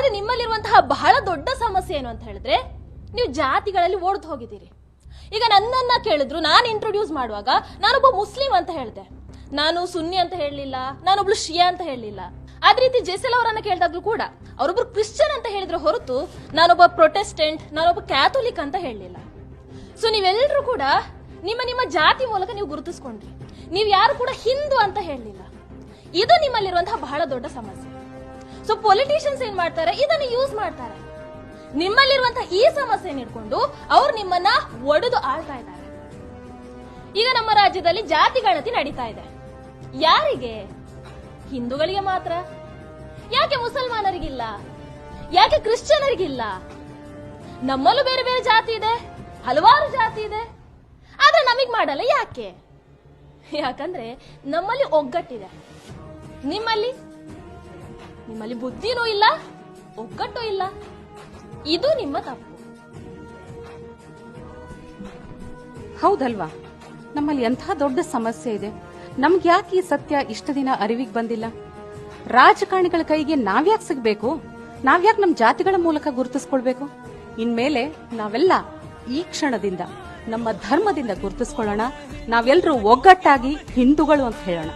ಆದ್ರೆ ನಿಮ್ಮಲ್ಲಿರುವಂತಹ ಬಹಳ ದೊಡ್ಡ ಸಮಸ್ಯೆ ಏನು ಅಂತ ಹೇಳಿದ್ರೆ, ನೀವು ಜಾತಿಗಳಲ್ಲಿ ಓಡ್ದು ಹೋಗಿದ್ದೀರಿ. ಈಗ ನನ್ನನ್ನ ಕೇಳಿದ್ರು, ನಾನು ಇಂಟ್ರೊಡ್ಯೂಸ್ ಮಾಡುವಾಗ ನಾನೊಬ್ಬ ಮುಸ್ಲಿಂ ಅಂತ ಹೇಳಿದೆ. ನಾನು ಸುನ್ನಿ ಅಂತ ಹೇಳಲಿಲ್ಲ, ನಾನೊಬ್ಳು ಶಿಯಾ ಅಂತ ಹೇಳಲಿಲ್ಲ. ಅದೇ ರೀತಿ ಜೆಸೆಲ್ ಅವರನ್ನ ಕೇಳಿದಾಗ್ಲೂ ಕೂಡ ಅವರೊಬ್ರು ಕ್ರಿಶ್ಚಿಯನ್ ಅಂತ ಹೇಳಿದ್ರು ಹೊರತು ನಾನೊಬ್ಬ ಪ್ರೊಟೆಸ್ಟೆಂಟ್ ನಾನೊಬ್ಬ ಕ್ಯಾಥೋಲಿಕ್ ಅಂತ ಹೇಳಲಿಲ್ಲ. ಸೊ ನೀವೆಲ್ಲರೂ ಕೂಡ ನಿಮ್ಮ ನಿಮ್ಮ ಜಾತಿ ಮೂಲಕ ನೀವು ಗುರುತಿಸ್ಕೊಂಡ್ರಿ. ನೀವು ಯಾರು ಕೂಡ ಹಿಂದೂ ಅಂತ ಹೇಳಲಿಲ್ಲ. ಇದು ನಿಮ್ಮಲ್ಲಿರುವಂತಹ ಬಹಳ ದೊಡ್ಡ ಸಮಸ್ಯೆ. ಸೊ ಪೊಲಿಟಿಷಿಯನ್ಸ್ ಏನ್ ಮಾಡ್ತಾರೆ? ಇದನ್ನು ಯೂಸ್ ಮಾಡ್ತಾರೆ. ನಿಮ್ಮಲ್ಲಿರುವಂತ ಈ ಸಮಸ್ಯೆ ಇಟ್ಕೊಂಡು ಅವ್ರು ನಿಮ್ಮನ್ನ ಒಡೆದು ಆಳ್ತಾ ಇದ್ದಾರೆ. ಈಗ ನಮ್ಮ ರಾಜ್ಯದಲ್ಲಿ ಜಾತಿ ಗಣತಿ ನಡೀತಾ ಇದೆ. ಯಾರಿಗೆ? ಹಿಂದೂಗಳಿಗೆ ಮಾತ್ರ. ಯಾಕೆ ಮುಸಲ್ಮಾನರಿಗಿಲ್ಲ? ಯಾಕೆ ಕ್ರಿಶ್ಚಿಯನರಿಗಿಲ್ಲ? ನಮ್ಮಲ್ಲೂ ಬೇರೆ ಬೇರೆ ಜಾತಿ ಇದೆ. ಹಲವಾರು ಜಾತಿ ಇದೆ. ಆದ್ರೆ ನಮಗ್ ಮಾಡಲ್ಲ ಯಾಕೆ? ಯಾಕಂದ್ರೆ ನಮ್ಮಲ್ಲಿ ಒಗ್ಗಟ್ಟಿದೆ. ನಿಮ್ಮಲ್ಲಿ? ನಿಮ್ಮಲ್ಲಿ ಬುದ್ಧಿನೂ ಇಲ್ಲ ಒಗ್ಗಟ್ಟು ಇಲ್ಲ. ಇದು ನಿಮ್ಮ ತಪ್ಪು. ಹೌದಲ್ವಾ? ನಮ್ಮಲ್ಲಿ ಎಂಥ ದೊಡ್ಡ ಸಮಸ್ಯೆ ಇದೆ. ನಮ್ಗೆ ಯಾಕೆ ಈ ಸತ್ಯ ಇಷ್ಟು ದಿನ ಅರಿವಿಗೆ ಬಂದಿಲ್ಲ? ರಾಜಕಾರಣಿಗಳ ಕೈಗೆ ನಾವ್ಯಾಕೆ ಸಿಗ್ಬೇಕು? ನಾವ್ಯಾಕೆ ನಮ್ಮ ಜಾತಿಗಳ ಮೂಲಕ ಗುರುತಿಸ್ಕೊಳ್ಬೇಕು? ಇನ್ಮೇಲೆ ನಾವೆಲ್ಲ ಈ ಕ್ಷಣದಿಂದ ನಮ್ಮ ಧರ್ಮದಿಂದ ಗುರುತಿಸ್ಕೊಳ್ಳೋಣ. ನಾವೆಲ್ಲರೂ ಒಗ್ಗಟ್ಟಾಗಿ ಹಿಂದೂಗಳು ಅಂತ ಹೇಳೋಣ.